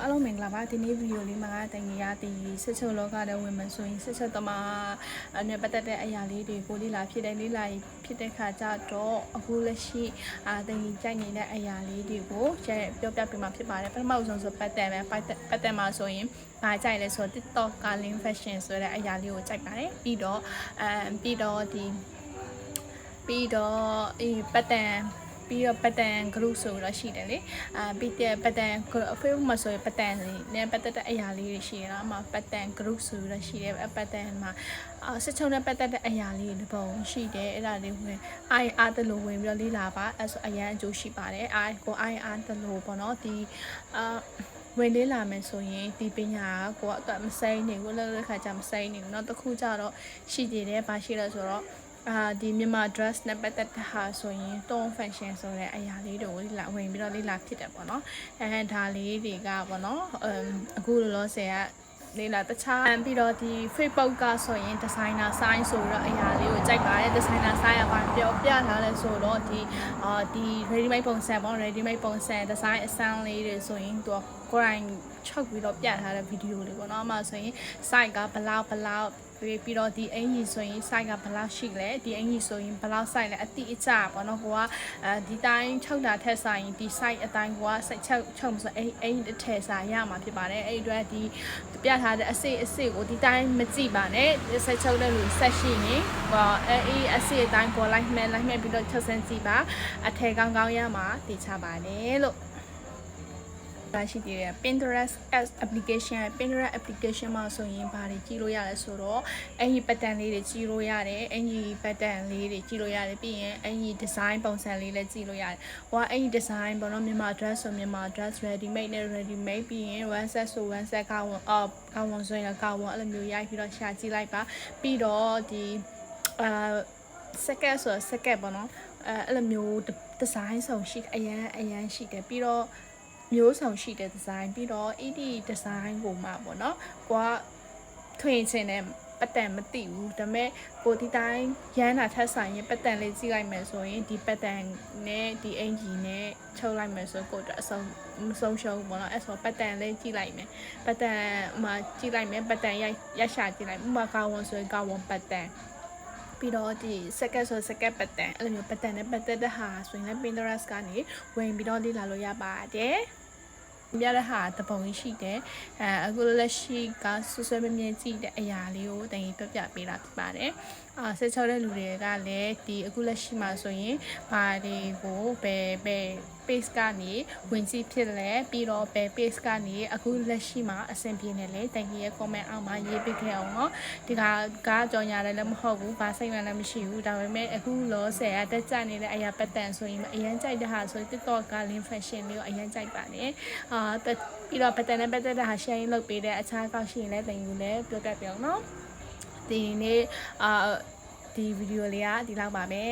အားလုံးမင်္ဂလာပါဒီနေ့ဗီဒီယိုလေးမှာတန်ကြီးရတီစစ်ချုပ်လောကတဲ့ဝင်မဆိုရင်စစ်ချုပ်သမားအမြဲပတ်သက်တဲ့အရာလေးတွေကိုလေးလာဖြစ်တဲ့လေးလာဖြစ်တဲ့ခါကျတော့အခုလက်ရှိအာတန်ကြီးကြိုက်နေတဲ့အရာလေးတွေကိုကျပြောပြပေးမှာဖြစ်ပါတယ်ပထမဆုံးဆိုပတ်သက်မယ်ပတ်သက်ပတ်သက်မှာဆိုရင်ဘာကြိုက်လဲဆိုတော့ TikTok က link fashion ဆိုတဲ့အရာလေးကိုကြိုက်ပါတယ်ပြီးတော့အမ်ပြီးတော့ဒီပြီးတော့အေးပတ်တန် ပြီးတော့ပတ်တန် group ဆိုတော့ရှိတယ်လေအာပြီးတဲ့ပတ်တန် Facebook မှာဆိုရင်ပတ်တန်လေးနဲ့ပတ်သက်တဲ့အရာလေးတွေရှိရတာအမှပတ်တန် group ဆိုတော့ရှိတယ်ပတ်တန်မှာအာစစ်ချုံနဲ့ပတ်သက်တဲ့အရာလေးတွေပုံရှိတယ်အဲ့ဒါလေးဝင်အိုင်အားတလို့ဝင်ပြီးတော့လေးလာပါအဲ့ဆိုအရန်အကျိုးရှိပါတယ်အိုင်ကိုအိုင်အားတလို့ပေါ့နော်ဒီအာဝင်လေးလာမယ်ဆိုရင်ဒီပညာကကိုကအမစိမ့်နေဘူးလို့လည်းခါကြမစိမ့်နေဘူးเนาะတခုကြတော့ရှိသေးတယ်ဘာရှိလဲဆိုတော့ အာဒီမြန်မာ dress နဲ့ပတ်သက်တဲ့ဟာဆိုရင် tone fashion ဆိုတဲ့အရာလေးတွေကိုလေ့လာဝင်ပြီးတော့လေ့လာဖြစ်တယ်ပေါ့နော်အဲဒါလေးတွေကပေါ့နော်အမ်အခုလောလောဆယ်ကလေလာတခြားပြီးတော့ဒီ Facebook ကဆိုရင် designer sign ဆိုတော့အရာလေးကိုကြိုက်ပါတယ် designer sign ကဘာပြောပြထားလဲဆိုတော့ဒီအာဒီ ready made ပုံစံပေါ့ ready made ပုံစံ design အစမ်းလေးတွေဆိုရင်သူကကိုယ်တိုင်ချုပ်ပြီးတော့ပြထားတဲ့ဗီဒီယိုလေးပေါ့နော်အမှဆိုရင် site ကဘလောက်ဘလောက် ပြီးပြီးတော့ဒီအင်ကြီးဆိုရင် site ကဘယ်လောက်ရှိလဲဒီအင်ကြီးဆိုရင်ဘယ်လောက် site လဲအတိအကျပေါ့နော်ကိုကအဲဒီတိုင်းချုပ်တာထက်ဆိုင်ဒီ site အတိုင်းကိုက site ချုပ်ချုပ်ဆိုအိမ်အိမ်တစ်ထည်စာရမှာဖြစ်ပါတယ်အဲ့ဒီအတွက်ဒီပြထားတဲ့အစစ်အစစ်ကိုဒီတိုင်းမကြည့်ပါနဲ့ဒီ site ချုပ်တဲ့လူဆက်ရှိနေဟောအဲ့ဒီအစစ်အတိုင်းကိုလိုက်မဲ့လိုက်မဲ့ပြီးတော့ချုပ်စမ်းကြည့်ပါအထည်ကောင်းကောင်းရမှာတည်ချပါတယ်လို့ ပါရှိသေးတယ် Pinterest as application Pinterest application မှာဆိုရင်ဘာတွေကြည့်လို့ရလဲဆိုတော့အဲ့ဒီ pattern လေးတွေကြည့်လို့ရတယ်အဲ့ဒီ pattern လေးတွေကြည့်လို့ရတယ်ပြီးရင်အဲ့ဒီ design ပုံစံလေးလည်းကြည့်လို့ရတယ်ဟိုကအဲ့ဒီ design ပေါ့နော်မြန်မာ dress ဆိုမြန်မာ dress ready made နဲ့ ready made ပြီးရင် one set ဆို one set ကဝန်အော်ကဝန်ဆိုရင်ကဝန်အဲ့လိုမျိုးရိုက်ပြီးတော့ရှာကြည့်လိုက်ပါပြီးတော့ဒီအာ second ဆို second ပေါ့နော်အဲအဲ့လိုမျိုး design ဆောင်ရှိအရန်အရန်ရှိတယ်ပြီးတော့ မျိုးဆောင်ရှိတဲ့ design ပြီးတော့ ED design ကိုမှပေါ့နော်ကိုကထွင်ချင်တဲ့ပတ်တန်မသိဘူးဒါပေမဲ့ကိုဒီတိုင်းရမ်းတာထက်ဆိုင်ရင်ပတ်တန်လေးကြည့်လိုက်မယ်ဆိုရင်ဒီပတ်တန်နဲ့ဒီအင်ဂျီနဲ့ချုပ်လိုက်မယ်ဆိုကိုအတွက်အဆုံးမဆုံးရှုံးဘူးပေါ့နော်အဲ့ဆိုပတ်တန်လေးကြည့်လိုက်မယ်ပတ်တန်မှာကြည့်လိုက်မယ်ပတ်တန်ရိုက်ရရှာကြည့်လိုက်ဥပမာကာဝန်ဆိုရင်ကာဝန်ပတ်တန်ပြီးတော့ဒီ second ဆို second pattern အဲ့လိုမျိုး pattern နဲ့ပတ်သက်တဲ့ဟာဆိုရင်လည်း Pinterest ကနေဝင်ပြီးတော့လေ့လာလို့ရပါတယ် ပြတဲ့ဟာတပုံကြီးရှိတယ်အဲအခုလက်ရှိကဆွဆွဲမမြင်ကြည့်တဲ့အရာလေးကိုတင်ပြပြပေးတာဖြစ်ပါတယ်အာဆက်ချောတဲ့လူတွေကလည်းဒီအခုလက်ရှိမှာဆိုရင်ဘာတွေကိုဘယ်ဘယ် page ကနေဝင်ကြည့်ဖြစ်လဲပြီးတော့ဘယ် page ကနေအခုလက်ရှိမှာအဆင်ပြေနေလဲတင်ကြီးရဲ့ comment အောက်မှာရေးပေးခဲ့အောင်เนาะဒီကကားကြော်ညာလည်းမဟုတ်ဘူးဘာစိတ်မှလည်းမရှိဘူးဒါပေမဲ့အခုလောဆယ်ကတက်ကြနေတဲ့အရာပတ်တန်ဆိုရင်အရင်ကြိုက်တဲ့ဟာဆိုရင် TikTok က link fashion လေးကိုအရင်ကြိုက်ပါတယ်အာပြီးတော့ပတ်တန်နဲ့ပတ်သက်တဲ့ဟာ share လုပ်ပေးတဲ့အခြားကောက်ရှိရင်လည်းတင်ယူလည်းပြောပြပြအောင်เนาะ ဒီနေ့အာဒီဗီဒီယိုလေးကဒီလောက်ပါပဲ